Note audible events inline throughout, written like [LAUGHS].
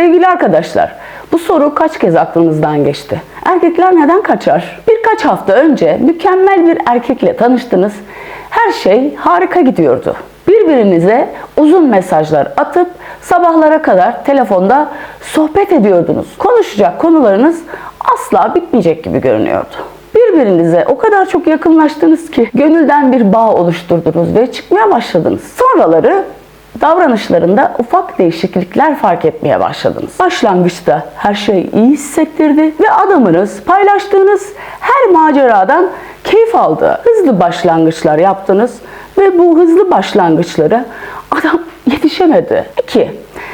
Sevgili arkadaşlar, bu soru kaç kez aklınızdan geçti? Erkekler neden kaçar? Birkaç hafta önce mükemmel bir erkekle tanıştınız. Her şey harika gidiyordu. Birbirinize uzun mesajlar atıp sabahlara kadar telefonda sohbet ediyordunuz. Konuşacak konularınız asla bitmeyecek gibi görünüyordu. Birbirinize o kadar çok yakınlaştınız ki gönülden bir bağ oluşturdunuz ve çıkmaya başladınız. Sonraları davranışlarında ufak değişiklikler fark etmeye başladınız. Başlangıçta her şey iyi hissettirdi ve adamınız paylaştığınız her maceradan keyif aldı. Hızlı başlangıçlar yaptınız ve bu hızlı başlangıçlara adam [LAUGHS] yetişemedi. 2.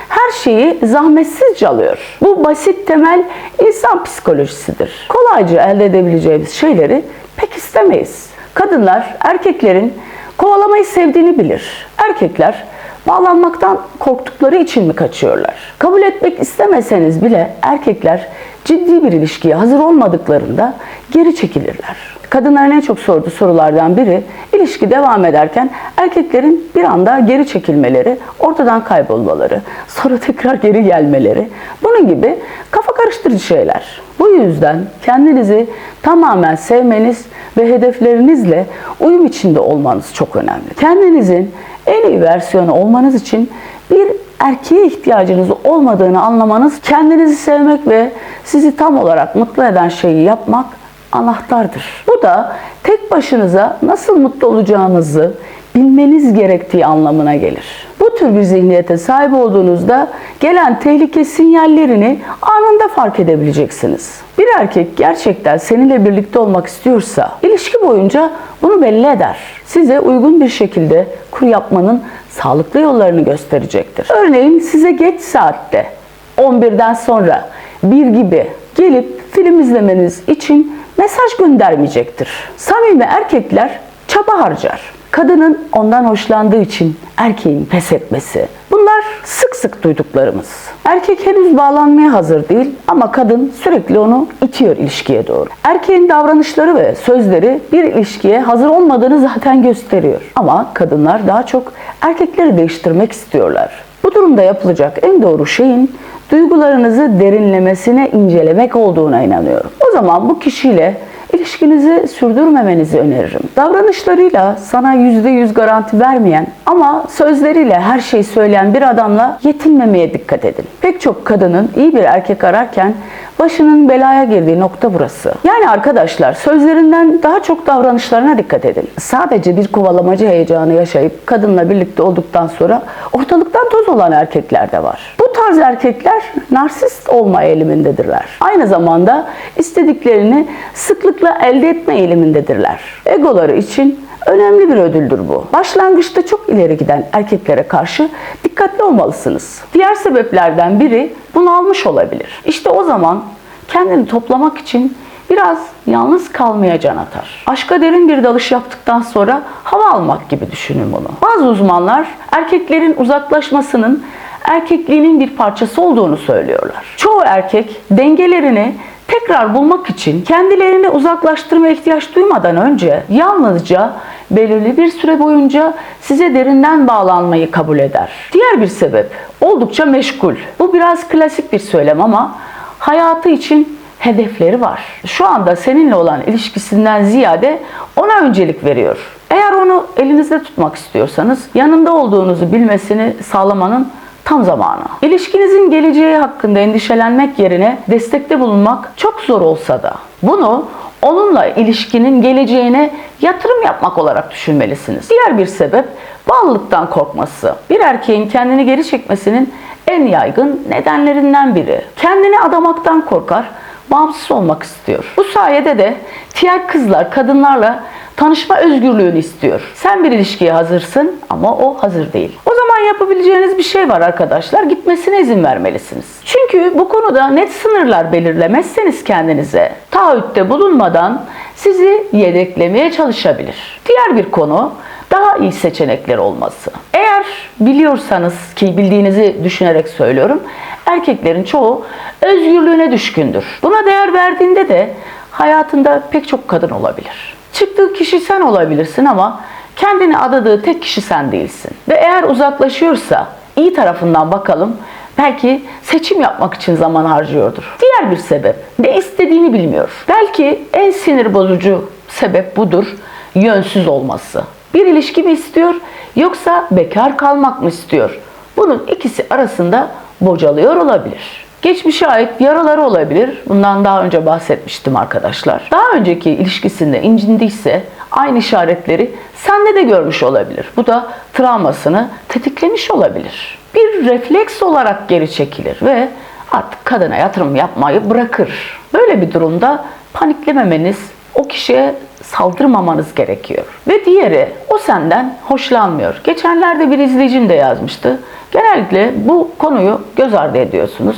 Her şeyi zahmetsizce alıyor. Bu basit temel insan psikolojisidir. Kolayca elde edebileceğimiz şeyleri pek istemeyiz. Kadınlar erkeklerin kovalamayı sevdiğini bilir. Erkekler bağlanmaktan korktukları için mi kaçıyorlar? Kabul etmek istemeseniz bile erkekler ciddi bir ilişkiye hazır olmadıklarında geri çekilirler. Kadınların en çok sorduğu sorulardan biri ilişki devam ederken erkeklerin bir anda geri çekilmeleri, ortadan kaybolmaları, sonra tekrar geri gelmeleri. Bunun gibi kafa karıştırıcı şeyler. Bu yüzden kendinizi tamamen sevmeniz ve hedeflerinizle uyum içinde olmanız çok önemli. Kendinizin en iyi versiyonu olmanız için bir erkeğe ihtiyacınız olmadığını anlamanız, kendinizi sevmek ve sizi tam olarak mutlu eden şeyi yapmak anahtardır. Bu da tek başınıza nasıl mutlu olacağınızı bilmeniz gerektiği anlamına gelir. Bu tür bir zihniyete sahip olduğunuzda gelen tehlike sinyallerini anında fark edebileceksiniz. Bir erkek gerçekten seninle birlikte olmak istiyorsa ilişki boyunca bunu belli eder. Size uygun bir şekilde kur yapmanın sağlıklı yollarını gösterecektir. Örneğin size geç saatte 11'den sonra bir gibi gelip film izlemeniz için mesaj göndermeyecektir. Samimi erkekler çaba harcar. Kadının ondan hoşlandığı için erkeğin pes etmesi. Bunlar sık sık duyduklarımız. Erkek henüz bağlanmaya hazır değil ama kadın sürekli onu itiyor ilişkiye doğru. Erkeğin davranışları ve sözleri bir ilişkiye hazır olmadığını zaten gösteriyor. Ama kadınlar daha çok erkekleri değiştirmek istiyorlar. Bu durumda yapılacak en doğru şeyin duygularınızı derinlemesine incelemek olduğuna inanıyorum. O zaman bu kişiyle ilişkinizi sürdürmemenizi öneririm. Davranışlarıyla sana %100 garanti vermeyen ama sözleriyle her şeyi söyleyen bir adamla yetinmemeye dikkat edin. Pek çok kadının iyi bir erkek ararken başının belaya girdiği nokta burası. Yani arkadaşlar sözlerinden daha çok davranışlarına dikkat edin. Sadece bir kovalamacı heyecanı yaşayıp kadınla birlikte olduktan sonra ortalıktan toz olan erkekler de var. Bu tarz erkekler narsist olma eğilimindedirler. Aynı zamanda istediklerini sıklıkla elde etme eğilimindedirler. Egoları için önemli bir ödüldür bu. Başlangıçta çok ileri giden erkeklere karşı dikkatli olmalısınız. Diğer sebeplerden biri bunalmış olabilir. İşte o zaman kendini toplamak için biraz yalnız kalmaya can atar. Aşka derin bir dalış yaptıktan sonra hava almak gibi düşünün bunu. Bazı uzmanlar erkeklerin uzaklaşmasının erkekliğinin bir parçası olduğunu söylüyorlar. Çoğu erkek dengelerini tekrar bulmak için kendilerini uzaklaştırma ihtiyaç duymadan önce yalnızca belirli bir süre boyunca size derinden bağlanmayı kabul eder. Diğer bir sebep oldukça meşgul. Bu biraz klasik bir söylem ama hayatı için hedefleri var. Şu anda seninle olan ilişkisinden ziyade ona öncelik veriyor. Eğer onu elinizde tutmak istiyorsanız yanında olduğunuzu bilmesini sağlamanın tam zamanı. İlişkinizin geleceği hakkında endişelenmek yerine destekte bulunmak çok zor olsa da bunu onunla ilişkinin geleceğine yatırım yapmak olarak düşünmelisiniz. Diğer bir sebep bağlılıktan korkması. Bir erkeğin kendini geri çekmesinin en yaygın nedenlerinden biri. Kendini adamaktan korkar, bağımsız olmak istiyor. Bu sayede de diğer kızlar kadınlarla tanışma özgürlüğünü istiyor. Sen bir ilişkiye hazırsın ama o hazır değil. O yapabileceğiniz bir şey var arkadaşlar. Gitmesine izin vermelisiniz. Çünkü bu konuda net sınırlar belirlemezseniz kendinize taahhütte bulunmadan sizi yedeklemeye çalışabilir. Diğer bir konu daha iyi seçenekler olması. Eğer biliyorsanız ki bildiğinizi düşünerek söylüyorum. Erkeklerin çoğu özgürlüğüne düşkündür. Buna değer verdiğinde de hayatında pek çok kadın olabilir. Çıktığı kişi sen olabilirsin ama kendini adadığı tek kişi sen değilsin. Ve eğer uzaklaşıyorsa iyi tarafından bakalım. Belki seçim yapmak için zaman harcıyordur. Diğer bir sebep ne istediğini bilmiyor. Belki en sinir bozucu sebep budur. Yönsüz olması. Bir ilişki mi istiyor yoksa bekar kalmak mı istiyor? Bunun ikisi arasında bocalıyor olabilir. Geçmişe ait yaraları olabilir. Bundan daha önce bahsetmiştim arkadaşlar. Daha önceki ilişkisinde incindiyse aynı işaretleri sende de görmüş olabilir. Bu da travmasını tetiklemiş olabilir. Bir refleks olarak geri çekilir ve artık kadına yatırım yapmayı bırakır. Böyle bir durumda paniklememeniz, o kişiye saldırmamanız gerekiyor. Ve diğeri o senden hoşlanmıyor. Geçenlerde bir izleyicim de yazmıştı. Genellikle bu konuyu göz ardı ediyorsunuz.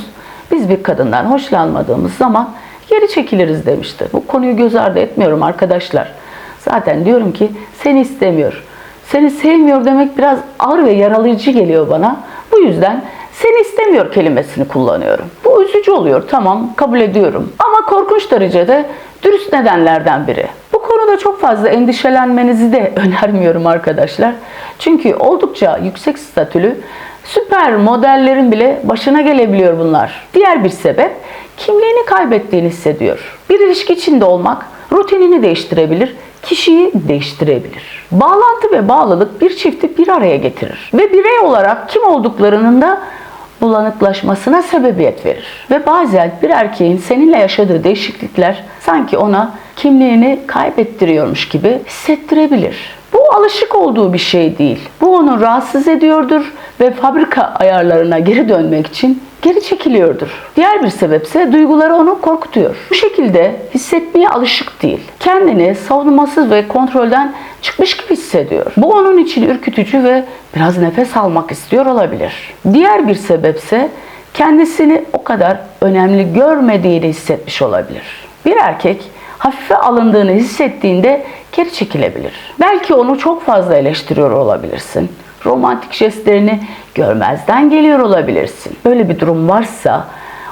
Biz bir kadından hoşlanmadığımız zaman geri çekiliriz demişti. Bu konuyu göz ardı etmiyorum arkadaşlar. Zaten diyorum ki seni istemiyor. Seni sevmiyor demek biraz ağır ve yaralayıcı geliyor bana. Bu yüzden seni istemiyor kelimesini kullanıyorum. Bu üzücü oluyor tamam kabul ediyorum. Ama korkunç derecede dürüst nedenlerden biri. Bu konuda çok fazla endişelenmenizi de [LAUGHS] önermiyorum arkadaşlar. Çünkü oldukça yüksek statülü süper modellerin bile başına gelebiliyor bunlar. Diğer bir sebep kimliğini kaybettiğini hissediyor. Bir ilişki içinde olmak rutinini değiştirebilir, kişiyi değiştirebilir. Bağlantı ve bağlılık bir çifti bir araya getirir ve birey olarak kim olduklarının da bulanıklaşmasına sebebiyet verir. Ve bazen bir erkeğin seninle yaşadığı değişiklikler sanki ona kimliğini kaybettiriyormuş gibi hissettirebilir. Bu alışık olduğu bir şey değil. Bu onu rahatsız ediyordur ve fabrika ayarlarına geri dönmek için geri çekiliyordur. Diğer bir sebepse duyguları onu korkutuyor. Bu şekilde hissetmeye alışık değil. Kendini savunmasız ve kontrolden çıkmış gibi hissediyor. Bu onun için ürkütücü ve biraz nefes almak istiyor olabilir. Diğer bir sebepse kendisini o kadar önemli görmediğini hissetmiş olabilir. Bir erkek hafife alındığını hissettiğinde geri çekilebilir. Belki onu çok fazla eleştiriyor olabilirsin. Romantik jestlerini görmezden geliyor olabilirsin. Böyle bir durum varsa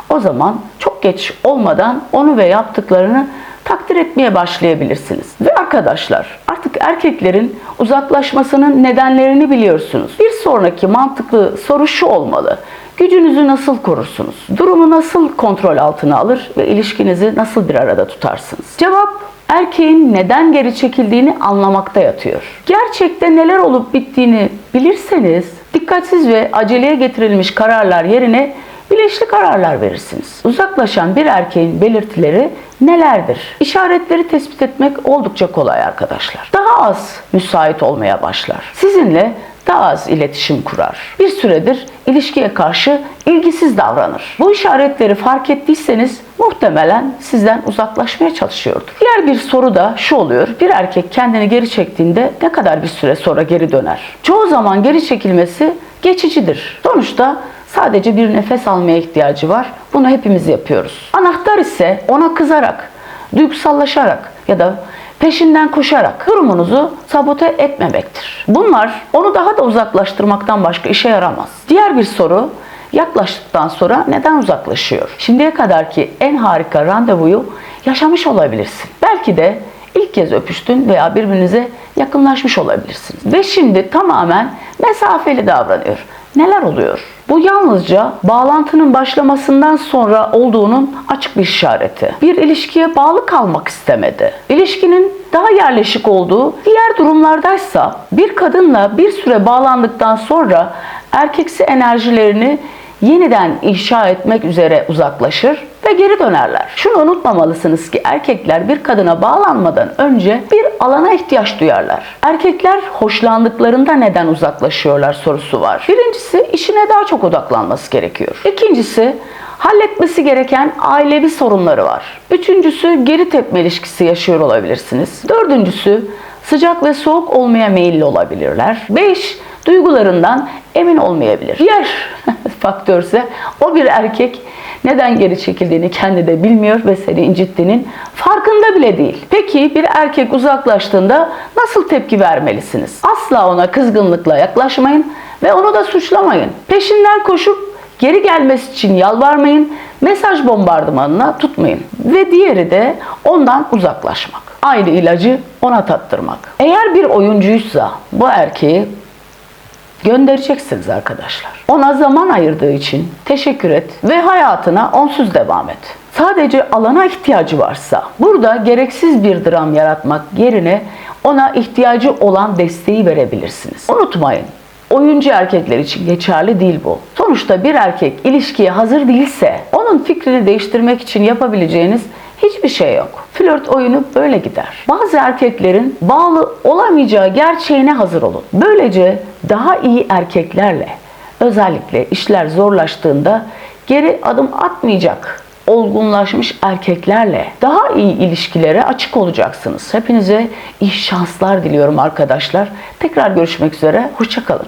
o zaman çok geç olmadan onu ve yaptıklarını takdir etmeye başlayabilirsiniz. Ve arkadaşlar artık erkeklerin uzaklaşmasının nedenlerini biliyorsunuz. Bir sonraki mantıklı soru şu olmalı. Gücünüzü nasıl korursunuz? Durumu nasıl kontrol altına alır ve ilişkinizi nasıl bir arada tutarsınız? Cevap erkeğin neden geri çekildiğini anlamakta yatıyor. Gerçekte neler olup bittiğini bilirseniz dikkatsiz ve aceleye getirilmiş kararlar yerine bilinçli kararlar verirsiniz. Uzaklaşan bir erkeğin belirtileri nelerdir? İşaretleri tespit etmek oldukça kolay arkadaşlar. Daha az müsait olmaya başlar. Sizinle daha az iletişim kurar. Bir süredir ilişkiye karşı ilgisiz davranır. Bu işaretleri fark ettiyseniz muhtemelen sizden uzaklaşmaya çalışıyordur. Diğer bir soru da şu oluyor. Bir erkek kendini geri çektiğinde ne kadar bir süre sonra geri döner? Çoğu zaman geri çekilmesi geçicidir. Sonuçta sadece bir nefes almaya ihtiyacı var. Bunu hepimiz yapıyoruz. Anahtar ise ona kızarak, duygusallaşarak ya da peşinden koşarak durumunuzu sabote etmemektir. Bunlar onu daha da uzaklaştırmaktan başka işe yaramaz. Diğer bir soru yaklaştıktan sonra neden uzaklaşıyor? Şimdiye kadarki en harika randevuyu yaşamış olabilirsin. Belki de ilk kez öpüştün veya birbirinize yakınlaşmış olabilirsiniz. Ve şimdi tamamen mesafeli davranıyor. Neler oluyor? Bu yalnızca bağlantının başlamasından sonra olduğunun açık bir işareti. Bir ilişkiye bağlı kalmak istemedi. İlişkinin daha yerleşik olduğu diğer durumlardaysa bir kadınla bir süre bağlandıktan sonra erkeksi enerjilerini yeniden inşa etmek üzere uzaklaşır ve geri dönerler. Şunu unutmamalısınız ki erkekler bir kadına bağlanmadan önce bir alana ihtiyaç duyarlar. Erkekler hoşlandıklarında neden uzaklaşıyorlar sorusu var. Birincisi işine daha çok odaklanması gerekiyor. İkincisi halletmesi gereken ailevi sorunları var. Üçüncüsü geri tepme ilişkisi yaşıyor olabilirsiniz. Dördüncüsü sıcak ve soğuk olmaya meyilli olabilirler. Beş duygularından emin olmayabilir. Diğer [LAUGHS] faktörse o bir erkek neden geri çekildiğini kendi de bilmiyor ve seni incittiğinin farkında bile değil. Peki bir erkek uzaklaştığında nasıl tepki vermelisiniz? Asla ona kızgınlıkla yaklaşmayın ve onu da suçlamayın. Peşinden koşup geri gelmesi için yalvarmayın, mesaj bombardımanına tutmayın. Ve diğeri de ondan uzaklaşmak. Aynı ilacı ona tattırmak. Eğer bir oyuncuysa bu erkeği göndereceksiniz arkadaşlar. Ona zaman ayırdığı için teşekkür et ve hayatına onsuz devam et. Sadece alana ihtiyacı varsa burada gereksiz bir dram yaratmak yerine ona ihtiyacı olan desteği verebilirsiniz. Unutmayın oyuncu erkekler için geçerli değil bu. Sonuçta bir erkek ilişkiye hazır değilse onun fikrini değiştirmek için yapabileceğiniz hiçbir şey yok. Flört oyunu böyle gider. Bazı erkeklerin bağlı olamayacağı gerçeğine hazır olun. Böylece daha iyi erkeklerle özellikle işler zorlaştığında geri adım atmayacak olgunlaşmış erkeklerle daha iyi ilişkilere açık olacaksınız. Hepinize iyi şanslar diliyorum arkadaşlar. Tekrar görüşmek üzere. Hoşçakalın.